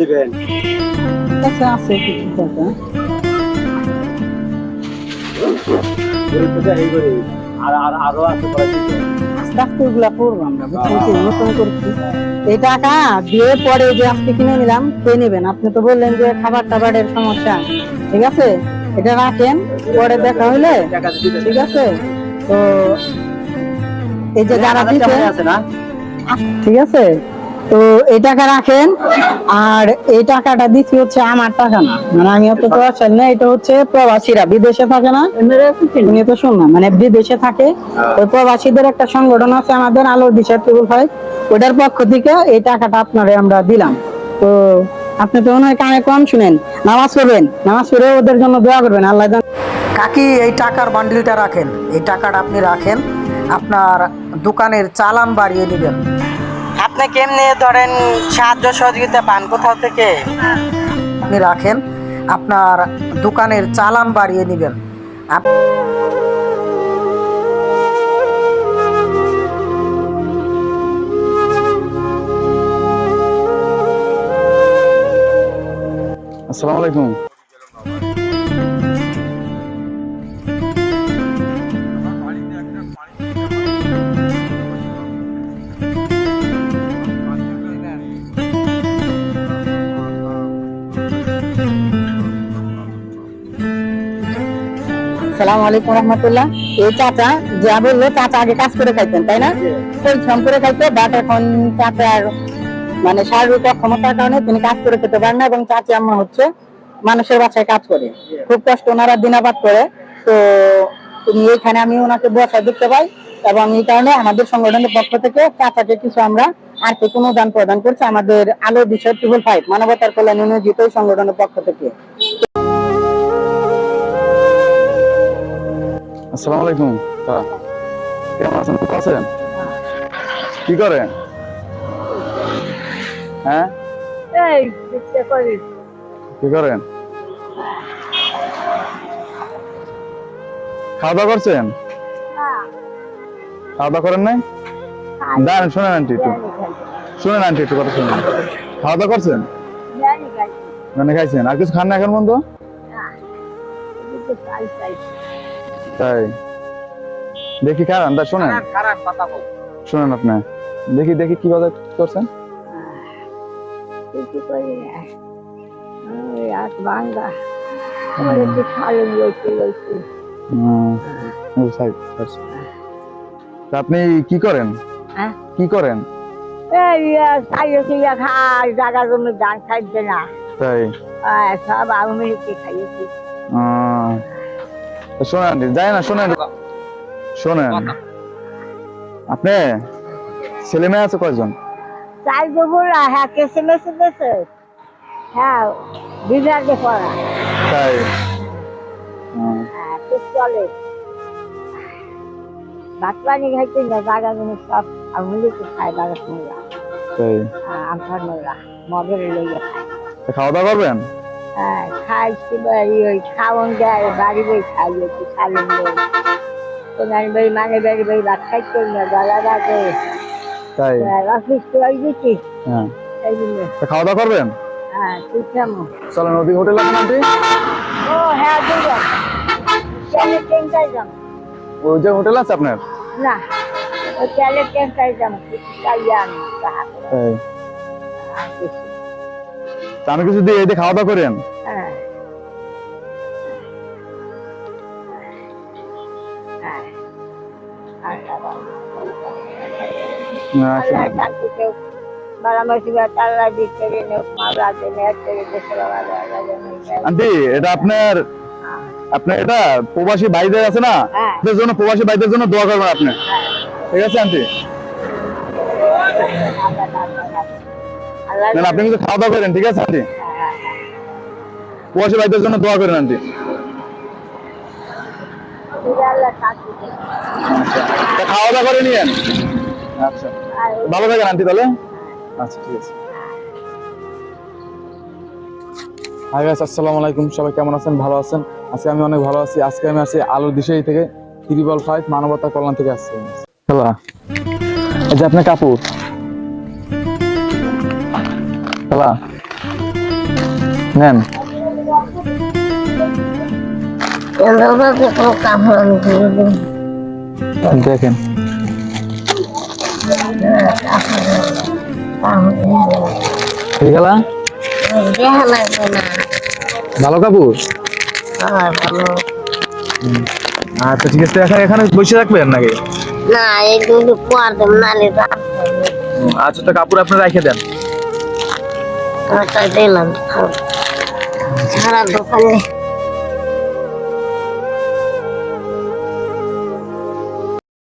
দিবেন। আচ্ছা আছে কিছু টাকা গরিব থেকে এই করে। আর আর আরও আছে আস্তে আস্তে ওগুলা করব আমরা বুঝছেন নতুন করছি এই টাকা দিয়ে পরে যে আজকে কিনে নিলাম খেয়ে নেবেন। আপনি তো বললেন যে খাবার টাবারের সমস্যা। ঠিক আছে? এটা রাখেন পরে দেখা হইলে ঠিক আছে? তো এই যে যারা দিচ্ছে না? ঠিক আছে? তো এই টাকা রাখেন, আর এই টাকাটা দিচ্ছি হচ্ছে আমার টাকা না। মানে আমি অত প্রবাসী না, এটা হচ্ছে প্রবাসীরা, বিদেশে থাকে না। উনি তো শুনলাম মানে বিদেশে থাকে। ওই প্রবাসীদের একটা সংগঠন আছে আমাদের, আলোর দিশা টুবুল ভাই ওটার পক্ষ থেকে এই টাকাটা আপনারে আমরা দিলাম। তো আপনি তো মনে হয় কানে কম শুনেন। নামাজ পড়বেন, নামাজ পড়ে ওদের জন্য দোয়া করবেন, আল্লাহ কাকি, এই টাকার বান্ডিলটা রাখেন। এই টাকাটা আপনি রাখেন, আপনার দোকানের চালান বাড়িয়ে নেবেন আপনি কেমনি ধরেন সাহায্য সহযোগিতা পান? কোথাও থেকে? আপনি রাখেন আপনার দোকানের চালান বাড়িয়ে নেবেন। আপ- আসসালামু আলাইকুম। সালাম আলাইকুম রহমতুল্লাহ। এই চাচা যা বলল চাচা আগে কাজ করে খাইতেন, তাই না? করে বাট এখন চাচার মানে শারীরিক অক্ষমতার কারণে তিনি কাজ করে খেতে পারেন না এবং চাচি আম্মা হচ্ছে মানুষের বাসায় কাজ করে। খুব কষ্ট ওনারা দিনাবাদ করে। তো তুমি এখানে আমি ওনাকে বসায় দেখতে পাই এবং এই কারণে আমাদের সংগঠনের পক্ষ থেকে চাচাকে কিছু আমরা আর্থিক অনুদান প্রদান করছি। আমাদের আলো বিষয় ট্রিপল ফাইভ, মানবতার কল্যাণ নিয়োজিত সংগঠনের পক্ষ থেকে। আসসালামু আলাইকুম। কেমন আছেন? ভালো আছেন? কি করেন হ্যাঁ? কি করেন? খাওয়া দাওয়া করছেন? খাওয়া দাওয়া করেন নাই? দাঁড়ান শোনেন আন্টি একটু। শোনেন আন্টি একটু কথা শুনুন। খাওয়া দাওয়া করছেন মানে খাইছেন? আর কিছু খান না এখন বন্ধু তাই। দেখি শোনেন। খারাপ কথা বল শোনেন আপনি। দেখি দেখি কি বাজার করছেন। কিছু করি না ওই আট বাংলা। আমার একটু খালি লইতে লইতে হুম, সাইড, সাইড। আপনি কি করেন? হ্যাঁ? কি করেন? এই খাই জায়গা জমি ধান খাইছে না। তাই। সব খাইয়েছি? শোনেন যাই না শোনেন। শোনেন। আপনি ছেলে মেয়ে আছে কয়জন? চাই দেবো হ্যাঁ কেসে মেসে দেছে হ্যাঁ বিজারে পড়া। তাই? হ্যাঁ চলে। ভাত পানি খাইতে না জায়গা জমি সব আমি রেখে খাই বাগান মোলা তাই? আমফার মোলা মগের লইয়া খাই খাওয়া দাওয়া করবেন? খাইছি বাড়ি ওই খাওয়ান দেয় বাড়ি বই খাই একটু খালুন বই তোমার বই মানে বাড়ি বই ভাত না গলা তাই? অফিস করে দিচ্ছি হ্যাঁ। তা খাওয়া দাওয়া করবেন? হ্যাঁ চলেন ওদিকে হোটেল আছে আন্টি ও হ্যাঁ যাম ওই যে হোটেল আছে আপনার? না আমি তাই। তা আমি কিছু দিয়ে এই খাওয়া দাওয়া করেন। হ্যাঁ হ্যাঁ। আন্টি এটা আপনার আপনার এটা প্রবাসী ভাইদের আছে না? হ্যাঁ। এদের জন্য প্রবাসী ভাইদের জন্য দোয়া করবেন আপনি। ঠিক আছে আন্টি। না, আপনি কিন্তু খাওয়া দাওয়া করেন ঠিক আছে আন্টি? প্রবাসী ভাইদের জন্য দোয়া করেন আন্টি। খাওয়া দাওয়া করে নিয়েন? আচ্ছা। ভালো থাকেন আন্টি তাহলে? আচ্ছা ঠিক আছে। হাই গাইস আসসালামু আলাইকুম। সবাই কেমন আছেন? ভালো আছেন? আজকে আমি অনেক ভালো আছি। আজকে আমি আছি আলোর দিশাই থেকে ত্রিবল ফাইভ মানবতা কল্যাণ থেকে আসছি। হ্যালো। এই যে আপনার কাপড়। হ্যালো নেন। দেখেন। ভালো কাপড় আচ্ছা ঠিক আছে। এখানে এখানে বসে রাখবেন নাকি? না এগুলো পর দেব নালে আচ্ছা তো কাপড় আপনি রেখে দেন। দিলাম। সারা দোকানে